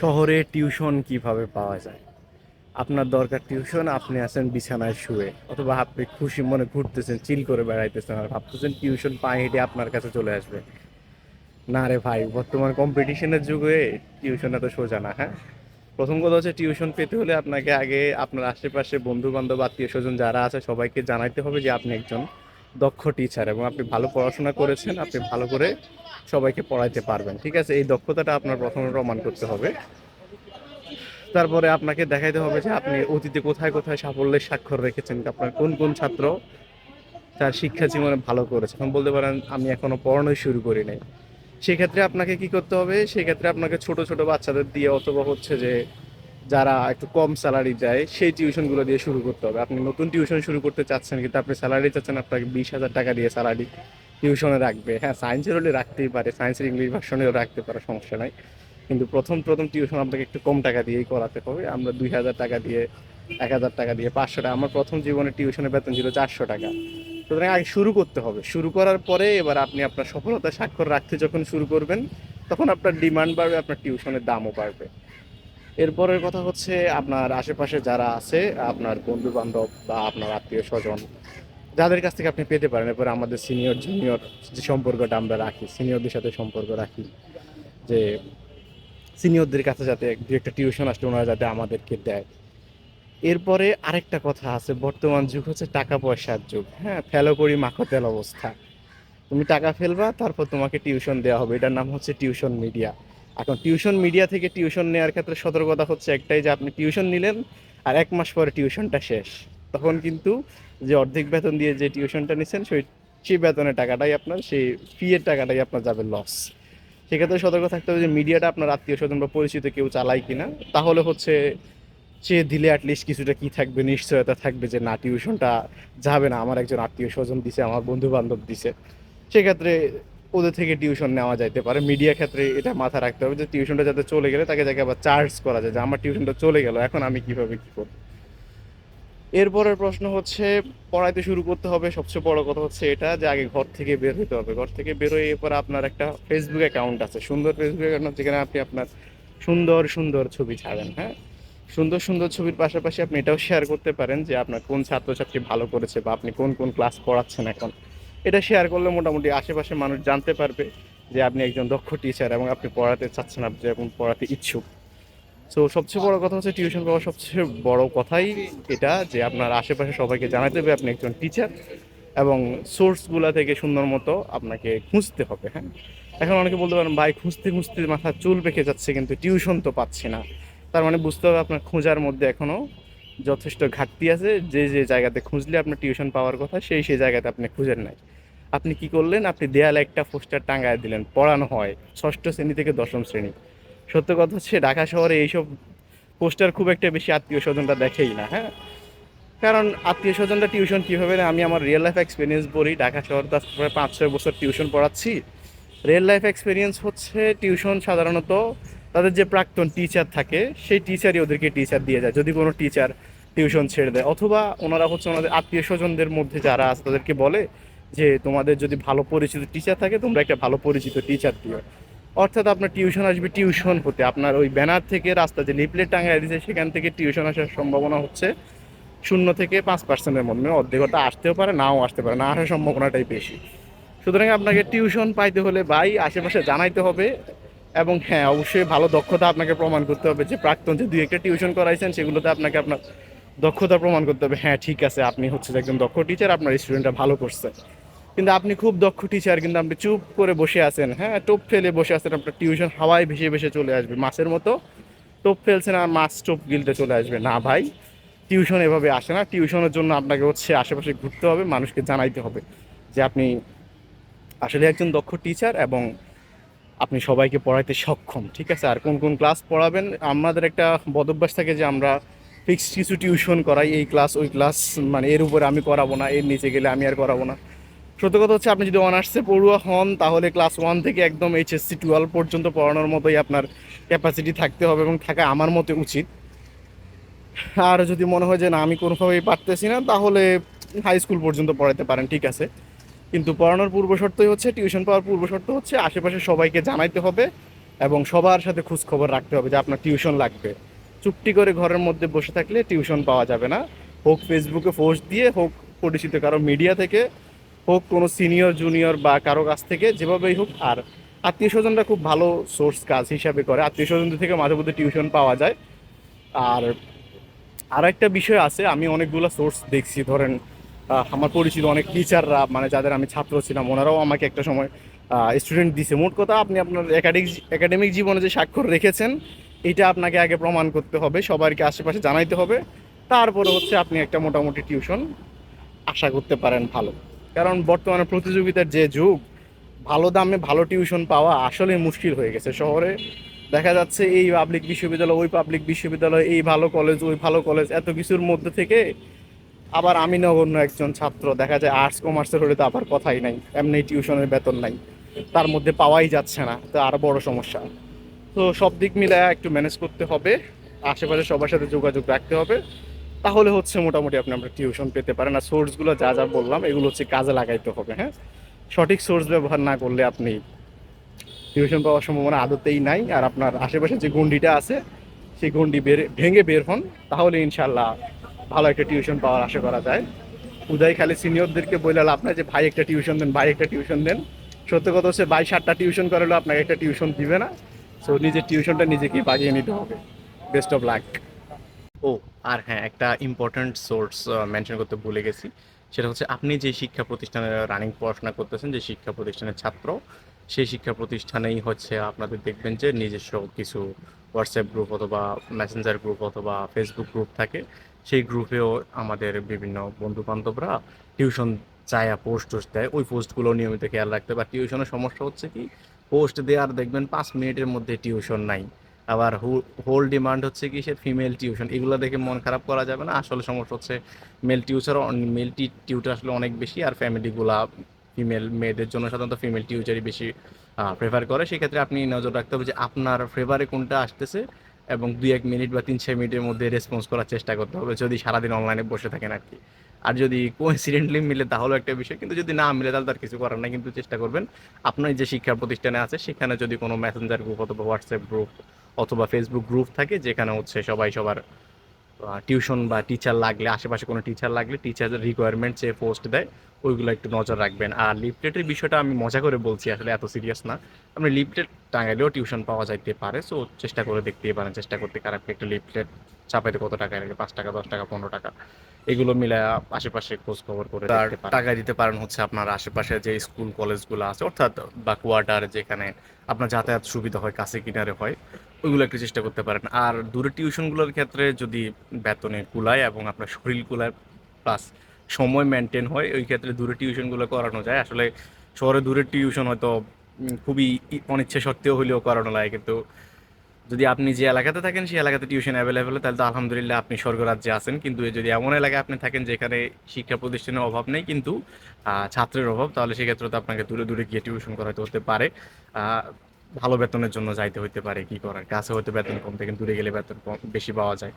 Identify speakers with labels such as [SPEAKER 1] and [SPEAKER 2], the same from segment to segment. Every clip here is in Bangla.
[SPEAKER 1] শহরে টিউশন কীভাবে পাওয়া যায়? আপনার দরকার টিউশন, আপনি আছেন বিছানায় শুয়ে। অথবা আপনি খুশি মনে ঘুরতেছেন, চিল করে বেড়াইতেছেন আর ভাবতেছেন টিউশন পায়ে হেঁটে আপনার কাছে চলে আসবে। না রে ভাই, বর্তমান কম্পিটিশনের যুগে টিউশন এত সোজা না হ্যাঁ? প্রথম কথা হচ্ছে টিউশন পেতে হলে আপনাকে আগে আপনার আশেপাশে বন্ধু বান্ধব আত্মীয় স্বজন যারা আছে সবাইকে জানাইতে হবে যে আপনি একজন দক্ষ টিচার এবং আপনি ভালো পড়াশোনা করেছেন, আপনি ভালো করে সবাইকে পড়াইতে পারবেন, ঠিক আছে? এই দক্ষতাটা আপনার প্রথমে প্রমাণ করতে হবে। তারপরে আপনাকে দেখাইতে হবে যে আপনি অতীতে কোথায় কোথায় সাফল্যের স্বাক্ষর রেখেছেন আপনার কোন কোন ছাত্র তার শিক্ষা জীবনে ভালো করেছে। এখন বলতে পারেন, আমি এখনও পড়ানোই শুরু করি নাই। সেক্ষেত্রে আপনাকে কি করতে হবে? সেক্ষেত্রে আপনাকে ছোট ছোট বাচ্চাদের দিয়ে অথবা হচ্ছে যে যারা একটু কম স্যালারি দেয়, সেই টিউশনগুলো দিয়ে শুরু করতে হবে। আপনি নতুন টিউশন শুরু করতে চাচ্ছেন, কিন্তু আপনি স্যালারি চাচ্ছেন, আপনাকে বিশ হাজার টাকা দিয়ে স্যালারি টিউশনে রাখবে। হ্যাঁ সায়েন্সের হলে রাখতেই পারে সায়েন্সের ইংলিশ ভার্সনেও রাখতে পারে, সমস্যা নাই। কিন্তু প্রথম প্রথম টিউশন আপনাকে একটু কম টাকা দিয়েই করাতে হবে। আমরা দুই হাজার টাকা দিয়ে, এক হাজার টাকা দিয়ে পাঁচশো টাকা, আমার প্রথম জীবনে টিউশনের বেতন ছিল চারশো টাকা। সুতরাং আগে শুরু করতে হবে। শুরু করার পরে এবার আপনি আপনার সফলতা স্বাক্ষর রাখতে যখন শুরু করবেন, তখন আপনার ডিমান্ড বাড়বে, আপনার টিউশনের দামও বাড়বে। এরপরের কথা হচ্ছে আপনার আশেপাশে যারা আছে, আপনার বন্ধু বান্ধব বা আপনার আত্মীয় স্বজন যাদের কাছ থেকে আপনি পেতে পারেন। এরপরে আমাদের সিনিয়র জুনিয়র যে সম্পর্কটা আমরা রাখি সিনিয়রদের সাথে সম্পর্ক রাখি, যে সিনিয়রদের কাছে যাতে দু একটা টিউশন আসলে ওনারা যাতে আমাদেরকে দেয়। এরপরে আরেকটা কথা আছে, বর্তমান যুগ হচ্ছে টাকা পয়সার যুগ। হ্যাঁ ফেলো করি, মাখো তেল অবস্থা। তুমি টাকা ফেলবা, তারপর তোমাকে টিউশন দেওয়া হবে। এটার নাম হচ্ছে টিউশন মিডিয়া এখন টিউশন মিডিয়া থেকে টিউশন নেওয়ার ক্ষেত্রে সতর্কতা হচ্ছে একটাই যে আপনি টিউশন নিলেন আর এক মাস পরে টিউশনটা শেষ। তখন কিন্তু যে অর্ধেক বেতন দিয়ে যে টিউশনটা নিচ্ছেন সেই সেই বেতনের টাকাটাই আপনার, সেই ফি এর টাকাটাই আপনার যাবে লস সেক্ষেত্রে সতর্ক থাকতে হবে যে মিডিয়াটা আপনার আত্মীয় স্বজন বা পরিচিত কেউ চালায় কিনা। তাহলে হচ্ছে সে দিলে অ্যাটলিস্ট কিছুটা কি থাকবে, নিশ্চয়তা থাকবে যে না টিউশনটা যাবে না। আমার একজন আত্মীয় স্বজন দিছে, আমার বন্ধু বান্ধব দিছে। সেক্ষেত্রে ওদের থেকে টিউশন নেওয়া যাইতে পারে। মিডিয়া ক্ষেত্রে এটা মাথা রাখতে হবে যে টিউশনটা যাতে চলে গেলে তাকে যাকে আবার চার্জ করা যায়, যে আমার টিউশনটা চলে গেল, এখন আমি কীভাবে কি করব? এরপরের প্রশ্ন হচ্ছে, পড়াইতে শুরু করতে হবে। সবচেয়ে বড় কথা হচ্ছে এটা, যে আগে ঘর থেকে বের হতে হবে। ঘর থেকে বের হয়ে এরপর আপনার একটা ফেসবুক অ্যাকাউন্ট আছে। সুন্দর ফেসবুক অ্যাকাউন্ট যেখানে আপনি আপনার সুন্দর সুন্দর ছবি ছাড়েন হ্যাঁ? সুন্দর সুন্দর ছবির পাশাপাশি আপনি এটাও শেয়ার করতে পারেন যে আপনার কোন ছাত্রছাত্রী ভালো করেছে বা আপনি কোন কোন ক্লাস পড়াচ্ছেন এখন। এটা শেয়ার করলে মোটামুটি আশেপাশে মানুষ জানতে পারবে যে আপনি একজন দক্ষ টিচার এবং আপনি পড়াতে চাচ্ছেন, আপনি এবং পড়াতে ইচ্ছুক। সো সবচেয়ে বড় কথা হচ্ছে টিউশন পাওয়ার সবচেয়ে বড় কথাই এটা যে আপনার আশেপাশে সবাইকে জানাতে হবে আপনি একজন টিচার এবং সোর্সগুলা থেকে সুন্দর মতো আপনাকে খুঁজতে হবে হ্যাঁ? এখন অনেকে বলতে পারেন, ভাই, খুঁজতে খুঁজতে মাথা চুল পেকে যাচ্ছে, কিন্তু টিউশন তো পাচ্ছি না। তার মানে বুঝতে হবে আপনার খোঁজার মধ্যে এখনও যথেষ্ট ঘাটতি আছে। যে যে জায়গাতে খুঁজলে আপনার টিউশন পাওয়ার কথা, সেই সেই জায়গাতে আপনি খুঁজেন নাই। আপনি কি করলেন? আপনি দেয়ালে একটা পোস্টার টাঙ্গায় দিলেন, পড়ানো হয়, ষষ্ঠ শ্রেণি থেকে দশম শ্রেণি। সত্য কথা হচ্ছে, ঢাকা শহরে এইসব পোস্টার খুব একটা বেশি আত্মীয় স্বজনরা দেখেই না হ্যাঁ? কারণ আত্মীয় স্বজনরা টিউশন কীভাবে নেয়? আমি আমার রিয়েল লাইফ এক্সপিরিয়েন্স বলি ঢাকা শহর তো আজকে প্রায় পাঁচ, ছয় বছর টিউশন পড়াচ্ছি। রিয়েল লাইফ এক্সপিরিয়েন্স হচ্ছে, টিউশন সাধারণত তাদের যে প্রাক্তন টিচার থাকে, সেই টিচারই ওদেরকে টিচার দিয়ে যায়, যদি কোনো টিচার টিউশন ছেড়ে দেয়। অথবা ওনারা হচ্ছে ওনাদের আত্মীয় স্বজনদের মধ্যে যারা আছে, তাদেরকে বলে যে তোমাদের যদি ভালো পরিচিত টিচার থাকে, তোমরা একটা ভালো পরিচিত টিচার দিও। অর্থাৎ আপনার টিউশন আসবে টিউশন হতে। আপনার ওই ব্যানার থেকে রাস্তা যে লিপলেট টাঙায় দিয়েছে, সেখান থেকে টিউশন আসার সম্ভাবনা হচ্ছে শূন্য থেকে পাঁচ পার্সেন্টের মধ্যে। অর্ধেকটা আসতেও পারে, নাও আসতে পারে, না আসার সম্ভাবনাটাই বেশি। সুতরাং আপনাকে টিউশন পাইতে হলে ভাই আশেপাশে জানাইতে হবে এবং হ্যাঁ অবশ্যই ভালো দক্ষতা আপনাকে প্রমাণ করতে হবে যে প্রাক্তন যে দুই একটা টিউশন করাইছেন, সেগুলোতে আপনাকে আপনার দক্ষতা প্রমাণ করতে হবে। হ্যাঁ ঠিক আছে, আপনি হচ্ছে একজন দক্ষ টিচার আপনার স্টুডেন্টরা ভালো করছে। কিন্তু আপনি খুব দক্ষ টিচার কিন্তু আপনি চুপ করে বসে আছেন হ্যাঁ? টোপ ফেলে বসে আছেন, আপনার টিউশন হাওয়ায় ভেসে ভেসে চলে আসবে। মাছের মতো টোপ ফেলছেন আর মাছ টোপ গিলতে চলে আসবে। না ভাই টিউশন এভাবে আসে না। টিউশনের জন্য আপনাকে হচ্ছে আশেপাশে ঘুরতে হবে, মানুষকে জানাইতে হবে যে আপনি আসলে একজন দক্ষ টিচার এবং আপনি সবাইকে পড়াইতে সক্ষম, ঠিক আছে? আর কোন কোন ক্লাস পড়াবেন? আমাদের একটা বদভ্যাস থাকে যে আমরা ফিক্সড কিছু টিউশন করাই, এই ক্লাস ওই ক্লাস মানে এর উপরে আমি করাবো না, এর নিচে গেলে আমি আর করাবো না। সত্য কথা হচ্ছে, আপনি যদি অনার্সে পড়ুয়া হন, তাহলে ক্লাস ওয়ান থেকে একদম এইচএসসি টুয়েলভ পর্যন্ত পড়ানোর মতোই আপনার ক্যাপাসিটি থাকতে হবে এবং থাকা আমার মতে উচিত। আর যদি মনে হয় যে, না, আমি কোনোভাবেই পারতেছি না, তাহলে হাই স্কুল পর্যন্ত পড়াতে পারেন, ঠিক আছে? কিন্তু পড়ানোর পূর্ব শর্তই হচ্ছে টিউশন পাওয়ার পূর্ব শর্ত হচ্ছে, আশেপাশে সবাইকে জানাইতে হবে এবং সবার সাথে খোঁজ খবর রাখতে হবে যে আপনার টিউশন লাগবে। চুপটি করে ঘরের মধ্যে বসে থাকলে টিউশন পাওয়া যাবে না। হোক ফেসবুকে পোস্ট দিয়ে, হোক পরিচিত কারও মিডিয়া থেকে হোক কোনো সিনিয়র, জুনিয়র বা কারও কাছ থেকে, যেভাবেই হোক, আর আত্মীয় স্বজনরা খুব ভালো সোর্স কাজ হিসাবে করে। আত্মীয় স্বজনদের থেকে মাঝে মধ্যে টিউশন পাওয়া যায়। আর আর একটা বিষয় আছে, আমি অনেকগুলো সোর্স দেখছি। ধরেন আমার পরিচিত অনেক টিচাররা মানে যাদের আমি ছাত্র ছিলাম, ওনারাও আমাকে একটা সময় স্টুডেন্ট দিছে। মোট কথা, আপনি আপনার একাডেমিক একাডেমিক জীবনে যে স্বাক্ষর রেখেছেন, এটা আপনাকে আগে প্রমাণ করতে হবে, সবাইকে আশেপাশে জানাইতে হবে। তারপরে হচ্ছে আপনি একটা মোটামুটি টিউশন আশা করতে পারেন ভালো। কারণ বর্তমানে প্রতিযোগিতার যে যুগ, ভালো দামে ভালো টিউশন পাওয়া আসলে মুশকিল হয়ে গেছে শহরে। দেখা যাচ্ছে এই পাবলিক বিশ্ববিদ্যালয়, ওই পাবলিক বিশ্ববিদ্যালয়, এই ভালো কলেজ ওই ভালো কলেজ এত কিছুর মধ্যে থেকে আবার আমি নগণ্য একজন ছাত্র। দেখা যায় আর্টস কমার্সের হলে তো আবার কথাই নাই, এমনি টিউশনের বেতন নাই। তার মধ্যে পাওয়াই যাচ্ছে না, তো আরও বড় সমস্যা। তো সব দিক মিলে একটু ম্যানেজ করতে হবে, আশেপাশে সবার সাথে যোগাযোগ রাখতে হবে। তাহলে হচ্ছে মোটামুটি আপনি আমরা টিউশন পেতে পারেন। আর সোর্সগুলো যা যা বললাম, এগুলো হচ্ছে কাজে লাগাইতে হবে হ্যাঁ? সঠিক সোর্স ব্যবহার না করলে আপনি টিউশন পাওয়ার সম্ভাবনা আদতেই নাই। আর আপনার আশেপাশে যে গন্ডিটা আছে, সেই গন্ডি বের, ভেঙে বের হন, তাহলে ইনশাল্লাহ ভালো একটা টিউশন পাওয়ার আশা করা যায়। উদয় খালি সিনিয়রদেরকে বললে আপনার যে, ভাই একটা টিউশন দেন, ভাই একটা টিউশন দেন। সত্য কথা হচ্ছে, ভাই সাতটা টিউশন করালেও আপনাকে একটা টিউশন দিবে না। সো নিজের টিউশনটা নিজেকেই বাগিয়ে নিতে হবে। বেস্ট অফ লাক ও, আর হ্যাঁ একটা ইম্পর্ট্যান্ট সোর্স মেনশন করতে ভুলে গেছি। সেটা হচ্ছে আপনি যে শিক্ষা প্রতিষ্ঠানে রানিং পড়াশোনা করতেছেন, যে শিক্ষা প্রতিষ্ঠানের ছাত্র, সেই শিক্ষা প্রতিষ্ঠানেই হচ্ছে আপনাদের দেখবেন যে নিজস্ব কিছু হোয়াটসঅ্যাপ গ্রুপ অথবা মেসেঞ্জার গ্রুপ অথবা ফেসবুক গ্রুপ থাকে। সেই গ্রুপেও আমাদের বিভিন্ন বন্ধু বান্ধবরা টিউশন চায়া পোস্ট টোস্ট দেয়। ওই পোস্টগুলো নিয়মিত খেয়াল রাখতে বা টিউশনের সমস্যা হচ্ছে কি পোস্ট দেওয়ার দেখবেন পাঁচ মিনিটের মধ্যে টিউশন নাই। আবার হোল ডিমান্ড হচ্ছে কি সে ফিমেল টিউশন এগুলো দেখে মন খারাপ করা যাবে না। আসলে সমস্যা হচ্ছে মেল টিউচার মেল টিউটার আসলে অনেক বেশি, আর ফ্যামিলিগুলা ফিমেল মেয়েদের জন্য সাধারণত ফিমেল টিউচারই বেশি প্রেফার করে। সেক্ষেত্রে আপনি নজর রাখতে হবে যে আপনার ফেভারে কোনটা আসতেছে এবং দুই এক মিনিট বা তিন ছয় মিনিটের মধ্যে রেসপন্স করার চেষ্টা করতে হবে, যদি সারাদিন অনলাইনে বসে থাকেন আর কি আর যদি কোইন্সিডেন্টলি মিলে, তাহলেও একটা বিষয়। কিন্তু যদি না মিলে, তাহলে তার কিছু করার নাই। কিন্তু চেষ্টা করবেন, আপনার যে শিক্ষা প্রতিষ্ঠানে আছে, সেখানে যদি কোনো মেসেঞ্জার গ্রুপ অথবা হোয়াটসঅ্যাপ গ্রুপ অথবা ফেসবুক গ্রুপ থাকে যেখানে হচ্ছে সবাই সবার টিউশন বা টিচার লাগলে আশেপাশে কোনো টিচার লাগলে টিচারদের রিকোয়ারমেন্ট যে পোস্ট দেয় ওইগুলো একটু নজর রাখবেন আর লিফলেটের বিষয়টা আমি মজা করে বলছি আসলে এত সিরিয়াস না আপনি লিফলেট টাঙাইলেও টিউশন পাওয়া যাইতে পারে সো চেষ্টা করে দেখতেই পারেন চেষ্টা করতে খারাপ একটা লিফলেট চাপাইতে কত টাকা লাগে পাঁচ টাকা দশ টাকা পনেরো টাকা এগুলো মিলে আশেপাশে খোঁজ খবর করে। টাকা দিতে পারেন হচ্ছে আপনার আশেপাশে যে স্কুল কলেজগুলো আছে অর্থাৎ বা কোয়ার্টার যেখানে আপনার যাতায়াত সুবিধা হয় কাছে কিনারে হয় ওইগুলো একটু চেষ্টা করতে পারেন। আর দূরে টিউশনগুলোর ক্ষেত্রে যদি বেতনে কুলায় এবং আপনার শরীর কুলায় প্লাস সময় মেনটেন হয়, ওই ক্ষেত্রে দূরে টিউশনগুলো করানো যায়। আসলে শহরে দূরের টিউশন হয়তো খুবই অনিচ্ছে সত্ত্বেও হলেও করানো লাগে। কিন্তু যদি আপনি যে এলাকাতে থাকেন, সেই এলাকাতে টিউশন অ্যাভেলেবেল তাহলে তো আলহামদুলিল্লাহ আপনি স্বর্গরাজ্যে আছেন। কিন্তু যদি এমন এলাকায় আপনি থাকেন যেখানে শিক্ষা প্রতিষ্ঠানের অভাব নেই কিন্তু ছাত্রের অভাব, তাহলে সেক্ষেত্রে তো আপনাকে দূরে দূরে গিয়ে টিউশন করাতে হতে পারে। ভালো বেতনের জন্য যাইতে হইতে পারে, কি করার? কাছে হয়তো বেতন কম থেকে, দূরে গেলে বেতন কম, বেশি পাওয়া যায়।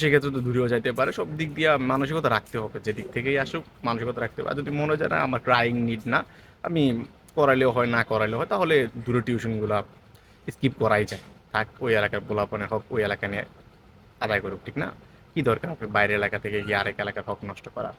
[SPEAKER 1] সেক্ষেত্রে তো দূরেও যাইতে পারে, সব দিক দিয়ে মানসিকতা রাখতে হবে যে দিক থেকেই আসুক মানসিকতা রাখতে হবে। আর যদি মনে হয় না, আমার ট্রাইং নিড না, আমি করাইলেও হয়, না করাইলেও হয়, তাহলে দূরে টিউশনগুলো স্কিপ করাই যায়। থাক, ওই এলাকার পোলাপনে হোক, ওই এলাকা নিয়ে আদায় করুক, ঠিক না? কি দরকার বাইরের এলাকা থেকে গিয়ে আরেক এলাকার হক নষ্ট করা।